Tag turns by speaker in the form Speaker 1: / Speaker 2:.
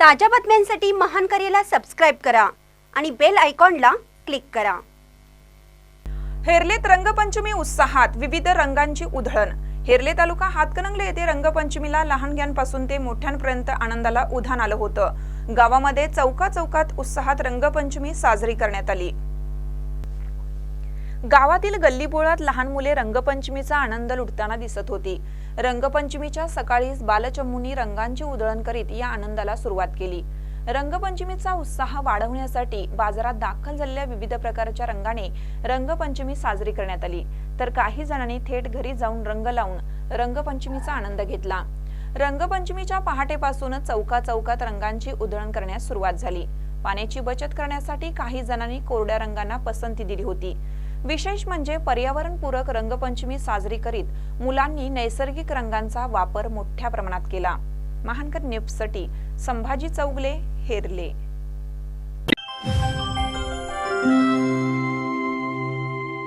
Speaker 1: ताज्या बातम्यांसाठी महान करेला सबस्क्राईब करा आणि बेल आयकॉनला क्लिक करा.
Speaker 2: हेरलेत रंगपंचमी उत्साहात विविध रंगांची उधळण. हेरले तालुका हातकणंगले येथे रंगपंचमीला लहानग्यांपासून ते मोठ्यांपर्यंत आनंदाला उधाण आलं होतं. गावामध्ये चौका चौकात उत्साहात रंगपंचमी साजरी करण्यात आली. गावातील गल्लीबोळात लहान मुले रंगपंचमीचा आनंद लुटताना दिसत होती. रंगपंचमीच्या सकाळीच बालचमूंनी रंगांची उधळण करीत या आनंदाला सुरुवात केली. रंगपंचमीचा उत्साह वाढवण्यासाठी बाजारात दाखल झालेल्या विविध प्रकारच्या रंगाने रंगपंचमी साजरी करण्यात आली. तर काही जणांनी थेट घरी जाऊन रंग लावून रंगपंचमीचा आनंद घेतला. रंगपंचमीच्या पहाटेपासूनच चौका चौकात रंगांची उधळण करण्यास सुरुवात झाली. पाण्याची बचत करण्यासाठी काही जणांनी कोरड्या रंगांना पसंती दिली होती. विशेष म्हणजे पर्यावरणपूरक रंगपंचमी साजरी करीत मुलांनी नैसर्गिक रंगांचा वापर मोठ्या प्रमाणात केला. महानकर न्यूजसाठी संभाजी चौगले हेरले.